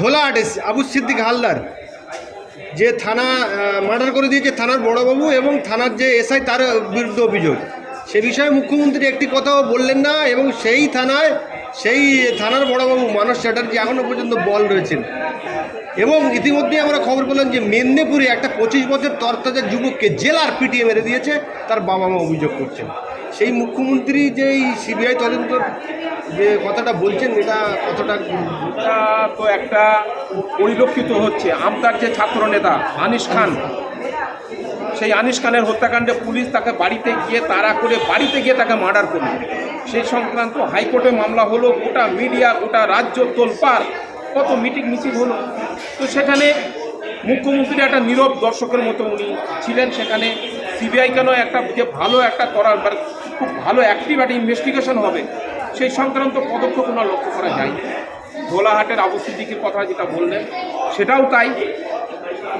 ধোলাহাটে আবু সিদ্দিক হালদার, যে থানা মার্ডার করে দিয়েছে থানার বড়বাবু এবং থানার যে এসআই তার বিরুদ্ধে অভিযোগ। সে বিষয়ে মুখ্যমন্ত্রী একটি কথাও বললেন না এবং সেই থানায়, সেই থানার বড়বাবু মানস চ্যাটার্জি এখনও পর্যন্ত বল রয়েছেন। এবং ইতিমধ্যে আমরা খবর পেলাম যে মেদিনীপুরে একটা পঁচিশ বছর তরতাজা যুবককে জেলার পিটিয়ে মেরে দিয়েছে, তার বাবা মা অভিযোগ করছেন। সেই মুখ্যমন্ত্রী যে এই সিবিআই তদন্ত যে কথাটা বলছেন, এটা কতটা তো একটা পরিলক্ষিত হচ্ছে। আমতার যে ছাত্র নেতা আনিস খান, সেই আনিস খানের হত্যাকাণ্ডে পুলিশ তাকে বাড়িতে গিয়ে তাড়া করে বাড়িতে গিয়ে তাকে মার্ডার করল। সেই সংক্রান্ত হাইকোর্টে মামলা হলো, গোটা মিডিয়া, গোটা রাজ্য তোলপাড়, কত মিটিং মিছিল হলো। তো সেখানে মুখ্যমন্ত্রী একটা নীরব দর্শকের মতো উনি ছিলেন। সেখানে সিবিআই কেন একটা যে ভালো একটা করার মানে ভালো অ্যাক্টিভ একটা ইনভেস্টিগেশন হবে, সেই সংক্রান্ত পদক্ষেপ ওনার লক্ষ্য করা যায়। ধোলাহাটের আবু সিদ্দিকির কথা যেটা বললেন, সেটাও তাই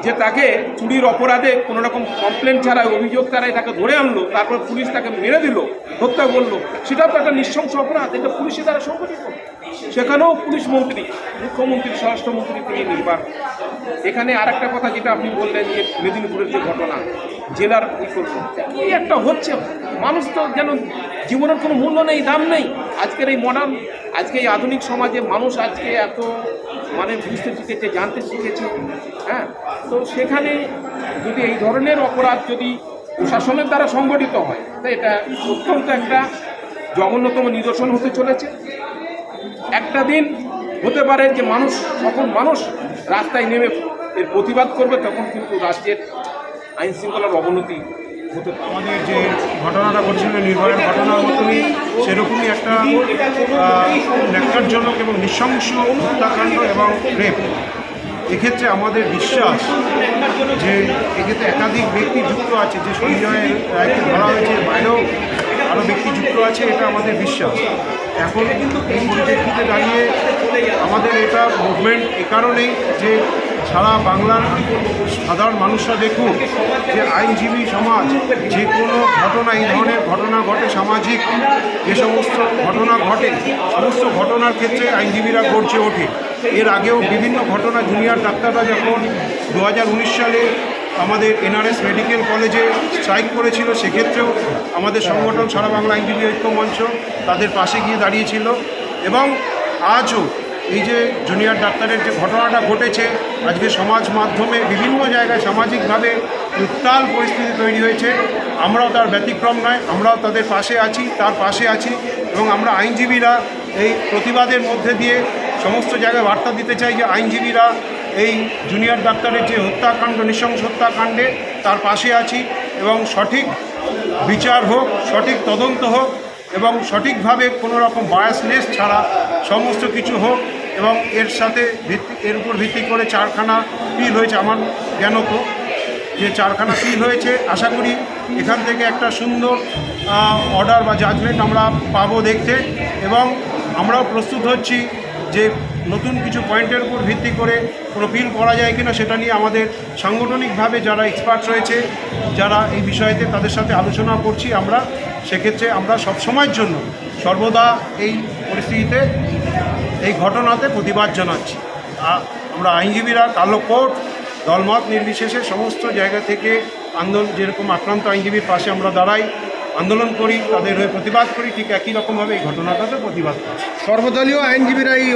যে তাকে চুরির অপরাধে কোনো রকম কমপ্লেন ছাড়াই অভিযোগ ছাড়াই তাকে ধরে আনলো, তারপর পুলিশ তাকে মেরে দিল, হত্যা করল, সেটাও তো একটা নৃশংস অপরাধ, এটা পুলিশের দ্বারা সংগঠিত সেখানেও পুলিশ মন্ত্রী, মুখ্যমন্ত্রী, স্বরাষ্ট্রমন্ত্রী তিনি নির্বাক এখানে আর একটা কথা যেটা আপনি বললেন যে মেদিনীপুরের যে ঘটনা, জেলার কি একটা হচ্ছে? মানুষ তো যেন জীবনের কোনো মূল্য নেই, দাম নেই। আজকের এই মডার্ন আজকে এই আধুনিক সমাজে মানুষ আজকে এত মানে বুঝতে শিখেছে, জানতে শিখেছে হ্যাঁ? তো সেখানে যদি এই ধরনের অপরাধ যদি প্রশাসনের দ্বারা সংগঠিত হয়, তা এটা অত্যন্ত একটা জঘন্যতম নিদর্শন হতে চলেছে। একটা দিন হতে পারে যে মানুষ যখন মানুষ রাস্তায় নেমে এর প্রতিবাদ করবে, তখন কিন্তু রাজ্যের আইন শৃঙ্খলার অবনতি হতে আমাদের যে ঘটনাটা ঘটেছিল নির্ভয়ের ঘটনার মতনই সেরকমই একটা ন্যাক্কারজনক এবং নৃশংস হত্যাকাণ্ড এবং রেপ। এক্ষেত্রে আমাদের বিশ্বাস যে এক্ষেত্রে একাধিক ব্যক্তি যুক্ত আছে, যে সঞ্জয় রায়কে ধরা হয়েছে বাইরেও আরও ব্যক্তি যুক্ত আছে, এটা আমাদের বিশ্বাস। এখন এই পরিপ্রেক্ষিতে দাঁড়িয়ে আমাদের এটা মুভমেন্ট এ কারণেই যে সারা বাংলার সাধারণ মানুষরা দেখুন যে আইনজীবী সমাজ, যে কোনো ঘটনা, এই ধরনের ঘটনা ঘটে সামাজিক, যে সমস্ত ঘটনা ঘটে, সমস্ত ঘটনার ক্ষেত্রে আইনজীবীরা গড়ছে ওঠে। এর আগেও বিভিন্ন ঘটনা, জুনিয়র ডাক্তাররা যখন দু হাজার উনিশ সালে আমাদের এনআরএস মেডিকেল কলেজে স্ট্রাইক করেছিল, সেক্ষেত্রেও আমাদের সংগঠন সারা বাংলা আইনজীবী ঐক্য মঞ্চ তাদের পাশে গিয়ে দাঁড়িয়েছিল। এবং আজও এই যে জুনিয়র ডাক্তারের যে ঘটনাটা ঘটেছে, আজকে সমাজ মাধ্যমে বিভিন্ন জায়গায় সামাজিকভাবে উত্তাল পরিস্থিতি তৈরি হয়েছে। আমরাও তার ব্যতিক্রম নয়, আমরাও তাদের পাশে আছি, তার পাশে আছি এবং আমরা আইনজীবীরা এই প্রতিবাদের মধ্যে দিয়ে সমস্ত জায়গায় বার্তা দিতে চাই যে আইনজীবীরা এই জুনিয়র ডাক্তারের যে হত্যাকাণ্ড, নৃশংস হত্যাকাণ্ডে তার পাশে আছি এবং সঠিক বিচার হোক, সঠিক তদন্ত হোক এবং সঠিকভাবে কোনো রকম বায়াসনেস ছাড়া সমস্ত কিছু হোক এবং এর সাথে ভিত্তি, এর উপর ভিত্তি করে চারখানা পিল হয়েছে আমার জ্ঞানত যে চারখানা পিল হয়েছে, আশা করি এখান থেকে একটা সুন্দর অর্ডার বা জাজমেন্ট আমরা পাবো দেখতে এবং আমরাও প্রস্তুত হচ্ছি। যে নতুন কিছু পয়েন্টের উপর ভিত্তি করে কোনো বিল করা যায় কিনা সেটা নিয়ে আমাদের সাংগঠনিকভাবে যারা এক্সপার্ট রয়েছে, যারা এই বিষয়েতে তাদের সাথে আলোচনা করছি আমরা, সেক্ষেত্রে আমরা সব সময়ের জন্য সর্বদা এই পরিস্থিতিতে, এই ঘটনাতে প্রতিবাদ জানাচ্ছি। আমরা আইনজীবীরা কালো কোর্ট, দলমত নির্বিশেষে সমস্ত জায়গা থেকে আন্দোলন, যেরকম আক্রান্ত আইনজীবীর পাশে আমরা দাঁড়াই আন্দোলন করি তাদের হয়ে প্রতিবাদ করি ঠিক একই রকমভাবে এই ঘটনাটাতে প্রতিবাদ করি। সর্বদলীয় আইনজীবীরা এই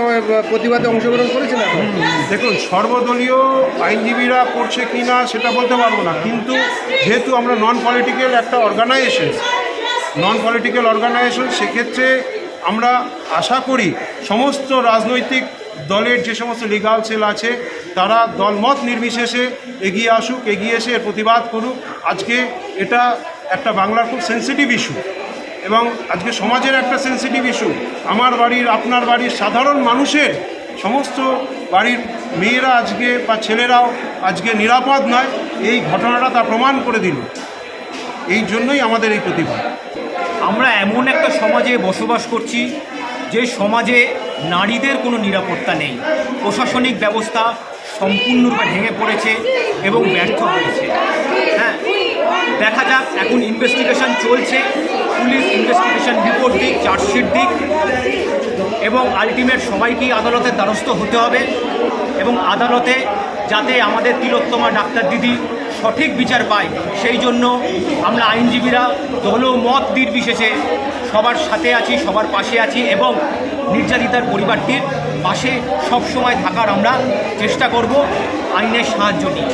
প্রতিবাদে অংশগ্রহণ করেছেন দেখুন সর্বদলীয় আইনজীবীরা করছে কি না সেটা বলতে পারব না কিন্তু যেহেতু আমরা নন পলিটিক্যাল একটা অর্গানাইজেশন নন পলিটিক্যাল অর্গানাইজেশন সেক্ষেত্রে আমরা আশা করি সমস্ত রাজনৈতিক দলের যে সমস্ত লিগাল সেল আছে তারা দলমত নির্বিশেষে এগিয়ে আসুক এগিয়ে এসে প্রতিবাদ করুক। আজকে এটা একটা বাংলার খুব সেন্সিটিভ ইস্যু এবং আজকে সমাজের একটা সেন্সিটিভ ইস্যু আমার বাড়ির, আপনার বাড়ির সাধারণ মানুষের সমস্ত বাড়ির মেয়েরা আজকে বা ছেলেরাও আজকে নিরাপদ নয়, এই ঘটনাটা তা প্রমাণ করে দিল। এই জন্যই আমাদের এই প্রতিভা আমরা এমন একটা সমাজে বসবাস করছি, যে সমাজে নারীদের কোনো নিরাপত্তা নেই। প্রশাসনিক ব্যবস্থা সম্পূর্ণরূপে ভেঙে পড়েছে এবং ব্যর্থ হয়েছে। হ্যাঁ দেখা যাক, এখন ইনভেস্টিগেশন চলছে, পুলিশ ইনভেস্টিগেশন রিপোর্ট দিক চার্জশিট দিক, এবং আলটিমেট সবাইকেই আদালতের দ্বারস্থ হতে হবে, এবং আদালতে যাতে আমাদের তিলোত্তমা ডাক্তার দিদি সঠিক বিচার পায়, সেই জন্য আমরা আইনজীবীরা দল মত নির্বিশেষে সবার সাথে আছি, সবার পাশে আছি, এবং নির্যাতিতার পরিবারটির পাশে সবসময় থাকার আমরা চেষ্টা করব আইনের সাহায্য নিয়ে।